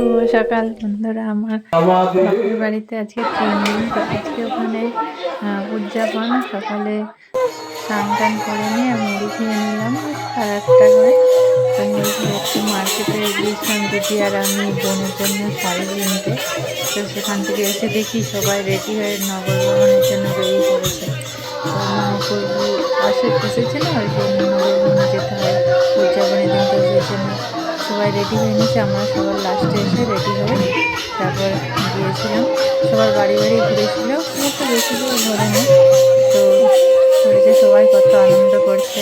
শুভ সকাল। বন্ধুরা, আমার বাপের বাড়িতে আজকে তিন দিন, তো আজকে ওখানে উদযাপন। সকালে স্নান টান করে নিয়ে মুড়ি খেয়ে নিলাম সাড়ে আটটা করে। একটু মার্কেটে গিয়েছিলাম দিদি আর আমি বোনের জন্য শাড়ি কিনতে। তো সেখান থেকে এসে দেখি সবাই রেডি হয়ে নগর ভ্রমণের জন্য বেরিয়ে পড়েছে। তো আসে এসেছে না ওই জন্য নগরভ্রমণে যেতে হয়, উদযাপনের দিন তো সেই জন্য সবাই রেডি হয়ে নিয়েছে, আমরা সবার লাস্টে এসে রেডি হয়ে তারপর গিয়েছিলাম। সবার বাড়ি বাড়ি ঘুরেছিল, খুব একটা বেশি দূর ঘোরেনি তো ঘুরেছে সবাই, কত আনন্দ করছে।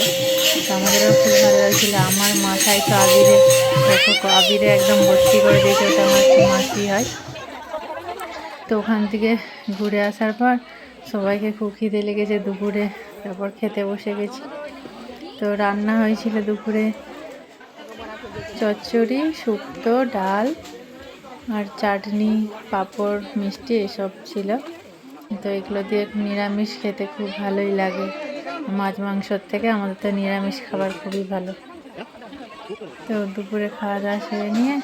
তো আমাদেরও খুব ভালো লাগছিল। আমার মাথায় তো আবিরে আবিরে একদম ভর্তি করে দিয়েছে, ওটা আমার খুব মাসি হয়। তো ওখান থেকে ঘুরে আসার পর সবাইকে খুব খিদে লেগেছে, দুপুরে তারপর খেতে বসে গেছি। তো রান্না হয়েছিল দুপুরে। চচ্চড়ি শুক্তো ডাল আর চাটনি পাঁপড় মিষ্টি এসব ছিল। তো এগুলো দিয়ে নিরামিষ খেতে খুব ভালোই লাগে। মাছ মাংসর থেকে আমাদের তো নিরামিষ খাবার খুবই ভালো। তো দুপুরে খাওয়া দাওয়া সেরে নিয়ে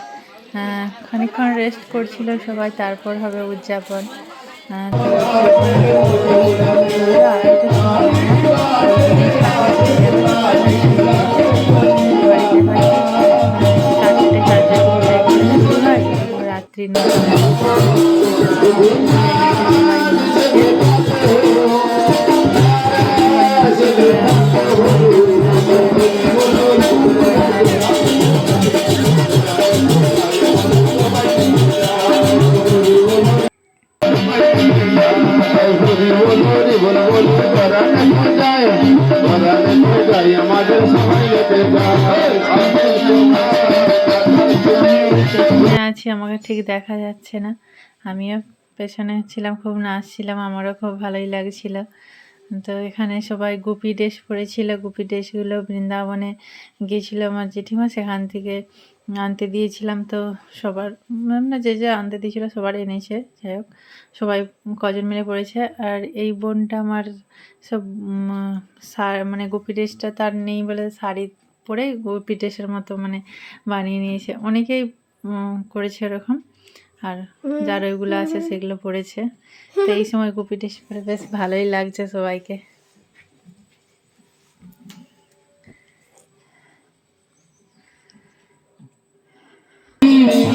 আহ, খানিকক্ষণ রেস্ট করছিল সবাই তারপর হবে উদযাপন। তারপর রাত্রি আমাদের সময় লেগে পেছনে আছি, আমাকে ঠিক দেখা যাচ্ছে না। আমিও পেছনে ছিলাম, খুব নাচছিলাম আমারও খুব ভালোই লাগছিল। তো এখানে সবাই গুপি ড্রেস পরেছিল, গুপি ড্রেসগুলো বৃন্দাবনে গিয়েছিল আমার জেঠিমা, সেখান থেকে আনতে দিয়েছিলাম। তো সবার মানে যে যে আনতে দিয়েছিল সবার এনেছে, যাই হোক, সবাই কজন মিলে পড়েছে আর এই বোনটা আমার সব শা- মানে গুপি ড্রেসটা তার নেই বলে শাড়ি পরে গুপি ড্রেসের মতো মানে বানিয়ে নিয়েছে। অনেকেই করেছে এরকম। আর যার ওইগুলো আছে সেগুলো পড়েছে। তো এই সময় গুপি ড্রেস পরে বেশ ভালোই লাগছে সবাইকে।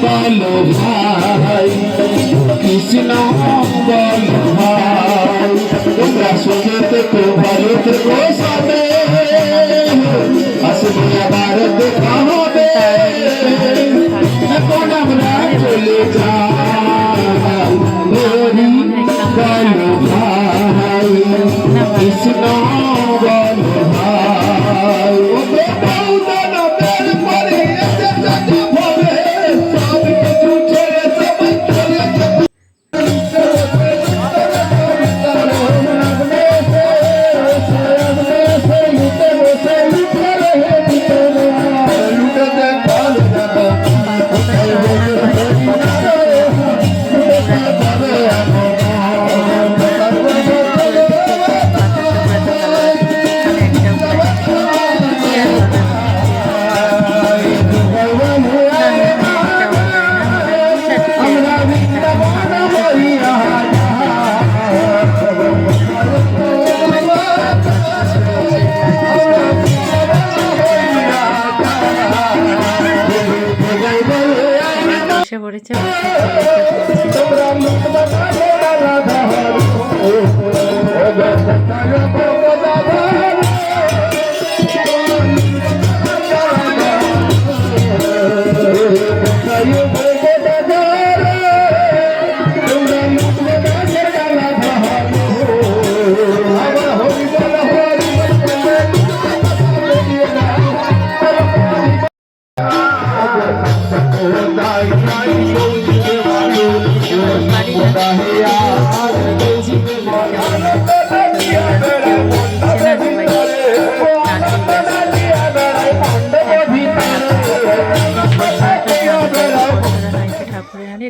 বলো ভাই কৃষ্ণ বলো ভাই তোমরা শুনে থেকো ভালো থেকো সবে। আসবে আবার দেখা। কৃষ্ণ বলো ভাই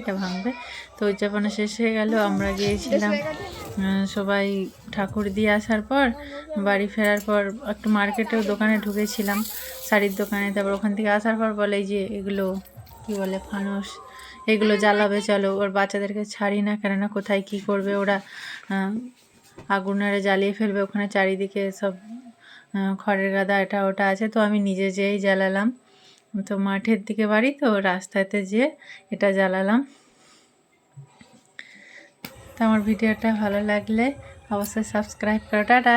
এটা ভাঙবে। তো উদযাপন শেষ হয়ে গেল, আমরা গিয়েছিলাম সবাই ঠাকুর দিয়ে আসার পর বাড়ি ফেরার পর একটু মার্কেটেও দোকানে ঢুকেছিলাম, শাড়ির দোকানে, তারপর ওখান থেকে আসার পর বলে যে এগুলো, কি বলে, ফানুস। এগুলো জ্বালাবে, চলো ওর বাচ্চাদেরকে ছাড়ি না, কেননা কোথায় কি করবে ওরা আগুনারে জ্বালিয়ে ফেলবে ওখানে চারিদিকে সব খড়ের গাদা এটা ওটা আছে, তো আমি নিজে যেয়েই জ্বালালাম। তো মাঠের দিকে বাড়ি, তো রাস্তাতে যেয়ে এটা জ্বালালাম। তো আমার ভিডিওটা ভালো লাগলে অবশ্যই সাবস্ক্রাইব করো, টাটা।